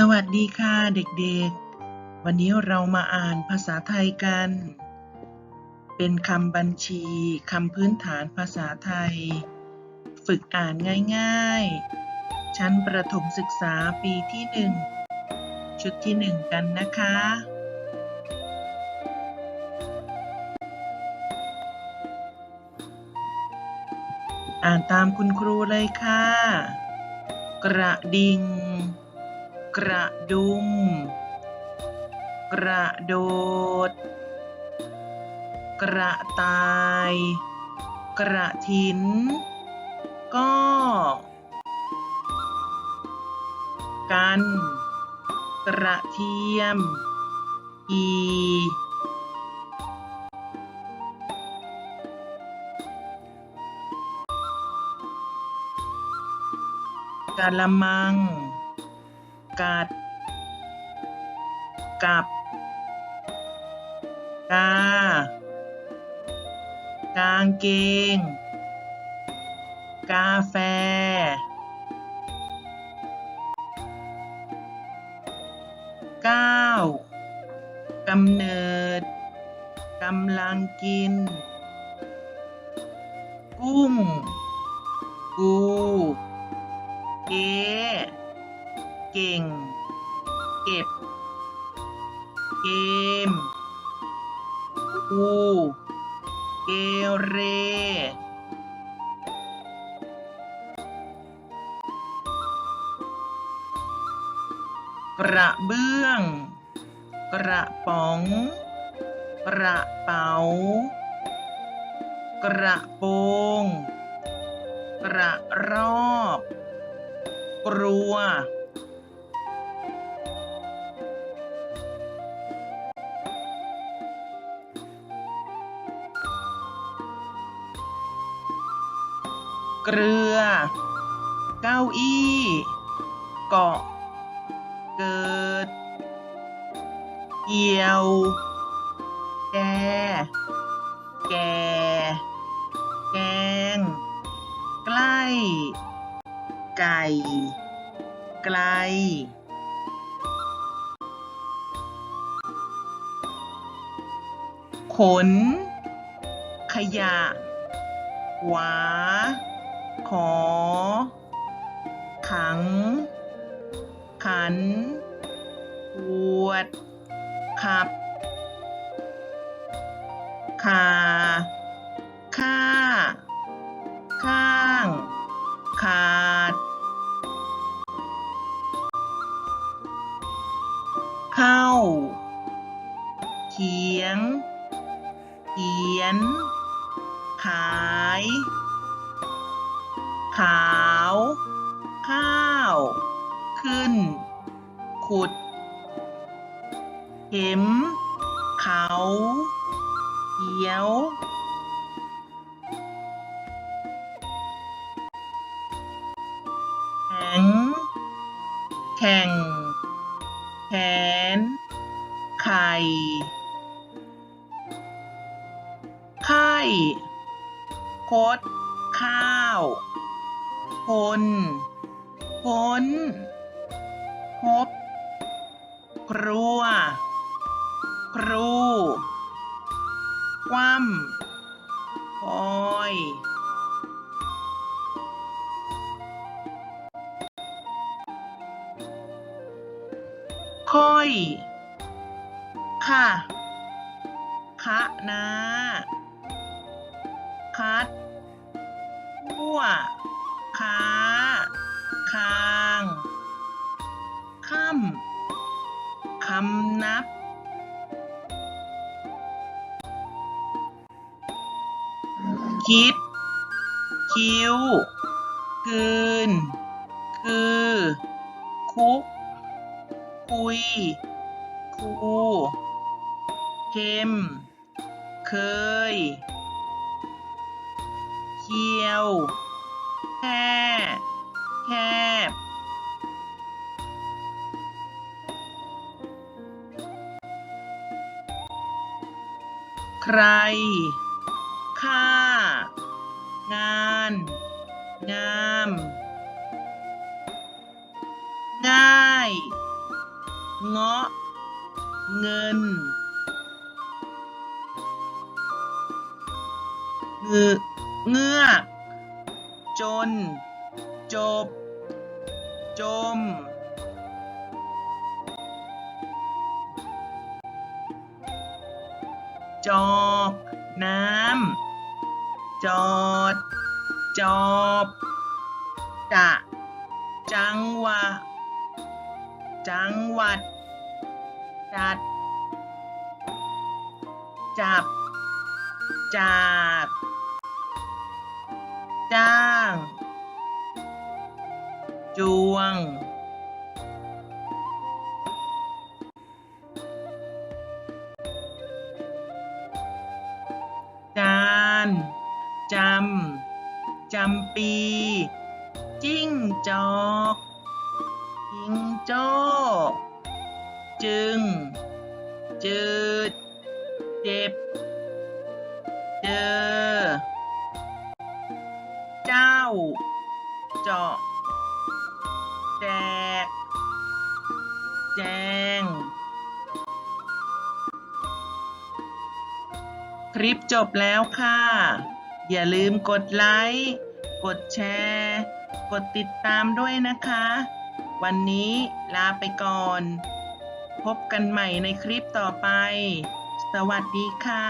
สวัสดีค่ะเด็กๆ วันนี้เรามาอ่านภาษาไทยกัน เป็นคำบัญชีคำพื้นฐานภาษาไทย ฝึกอ่านง่ายๆ ชั้นประถมศึกษาปีที่หนึ่งชุดที่หนึ่งกันนะคะ อ่านตามคุณครูเลยค่ะ กระดิ่ง กระดุม กระโดด กระต่าย กระถิน ก็ กัน กระเทียม อี กะละมัง กัด กับ กา กางเกง กาแฟ ก้าวกำเนิด กำลังกิน กุ้ง กู เก เก่ง เก็บ เกมอูเกเร กระเบื้อง กระป๋อง กระเป๋า กระโปรงกระรอกกลัว เกลือ เก้าอี้ เกาะ เกิด เกี่ยว แก แก่แกง ใกล้ ไก่ ไกลขน ขยะ หวา ขอ ขัง ขันขวด ขับ ขาค่า ข้าง ขาด เข้า เขียง เขียน ขาย ขาว ข้าว ขึ้น ขุด เข็ม เขาเขียว แข็ง แข่ง แขน ไข่ ไข่คดข้าว คนพ้น พบ ครัว ครู คว่ำคอยค่อย ค่ะ คะนาคัดขั้ว ค้า คางค่ำคำนับคิด คิ้ว คืน คือ คุก คุย คูเค็ม เคย เคียว แค่แคบ ใคร ค่า งาน งาม ง่าย เงาะ เงินเงือ จน จบ จม จอกน้ำ จอด จอบจะจังหวะ จังหวัด จัด จับ จาด จ้าง จวง จานจำ จำปี จิ้งจอกจิงโจ้จึง จืด เจ็บ เจอา เจาะ แจก แจง คลิปจบแล้วค่ะ อย่าลืมกดไลค์ กดแชร์ กดติดตามด้วยนะคะ วันนี้ลาไปก่อน พบกันใหม่ในคลิปต่อไป สวัสดีค่ะ